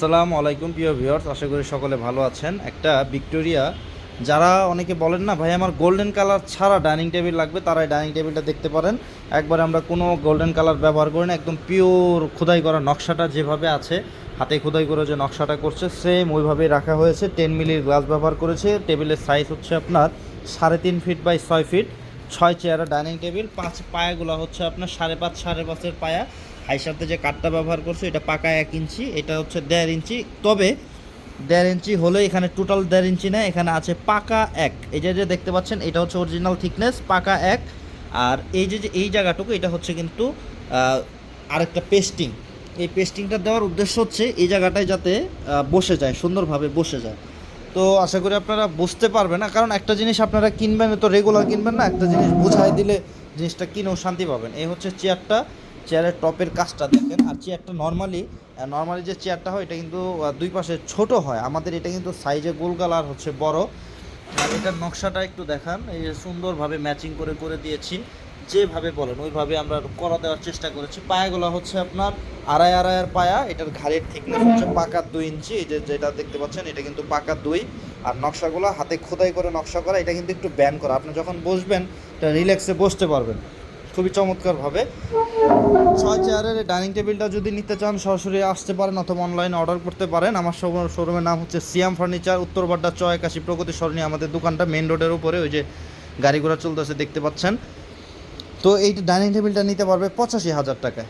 আসসালামু আলাইকুম প্রিয় ভিউয়ার্স, আশা করি সকলে ভালো আছেন। একটা ভিক্টোরিয়া, যারা অনেকে বলেন না, ভাই, আমার গোল্ডেন কালার ছাড়া ডাইনিং টেবিল লাগবে তারা এই ডাইনিং টেবিলটা দেখতে পারেন। একবার আমরা কোনো গোল্ডেন কালার ব্যবহার করি না, একদম পিওর খোদাই করা নকশাটা যেভাবে আছে, হাতে খোদাই করে যে নকশাটা করছে সেম ওইভাবেই রাখা হয়েছে। টেন মিলির গ্লাস ব্যবহার করেছে টেবিলের সাইজ হচ্ছে আপনার সাড়ে তিন ফিট বাই ছয় ফিট ছয় চেয়ারের ডাইনিং টেবিল, পাঁচ পায়াগুলো হচ্ছে আপনার সাড়ে পাঁচ, সাড়ে পাঁচের পায়া। হাই সাথে যে কাঠটা ব্যবহার করছে, এটা পাকা এক ইঞ্চি, এটা হচ্ছে দেড় ইঞ্চি। তবে দেড় ইঞ্চি হলে এখানে টোটাল দেড় ইঞ্চি না এখানে আছে পাকা এক। এই যে দেখতে পাচ্ছেন, এটা হচ্ছে অরিজিনাল থিকনেস পাকা এক। আর এই যে এই জায়গাটুকু, এটা হচ্ছে কিন্তু আরেকটা পেস্টিং এই পেস্টিংটা দেওয়ার উদ্দেশ্য হচ্ছে এই জায়গাটায় যাতে বসে যায়, সুন্দরভাবে বসে যায়। তো আশা করি আপনারা বুঝতে পারবেন না। কারণ একটা জিনিস আপনারা কিনবেন তো রেগুলার কিনবেন না, একটা জিনিস বুঝাই দিলে জিনিসটা কিনেও শান্তি পাবেন। এই হচ্ছে চেয়ারটা, চেয়ারের টপের কাজটা দেখেন। আর চেয়ারটা নর্মালি নর্মালি যে চেয়ারটা হয়, এটা কিন্তু দুই পাশে ছোট হয়। আমাদের এটা কিন্তু সাইজে গোল কালার হচ্ছে বড়। আর এটার নকশাটা একটু দেখান। এই সুন্দরভাবে ম্যাচিং করে করে দিয়েছি। যেভাবে বলেন, ওইভাবে আমরা করা দেওয়ার চেষ্টা করেছি। পায়াগুলো হচ্ছে আপনার আড়াই আড়াইয়ের পায়া, এটার ঘাড়ের থিকনেস হচ্ছে পাকা দুই ইঞ্চি। এই যে যেটা দেখতে পাচ্ছেন, এটা কিন্তু পাকা দুই। আর নকশাগুলো, হাতে খোদাই করে নকশা করা, এটা কিন্তু একটু ব্যান করা। আপনি যখন বসবেন, এটা রিল্যাক্সে বসতে পারবেন। খুবই চমৎকারভাবে। ছয় চেয়ারের ডাইনিং টেবিলটা যদি নিতে চান, সরাসরি আসতে পারেন অথবা অনলাইনে অর্ডার করতে পারেন। আমার শোরুমের নাম হচ্ছে সিয়াম ফার্নিচার উত্তর বাড্ডা চয় একাশি প্রগতি সরণি, আমাদের দোকানটা মেন রোডের উপরে। ওই যে গাড়ি ঘোড়া চলতেছে, দেখতে পাচ্ছেন। তো এই ডাইনিং টেবিলটা নিতে পারবে পঁচাশি হাজার টাকায়।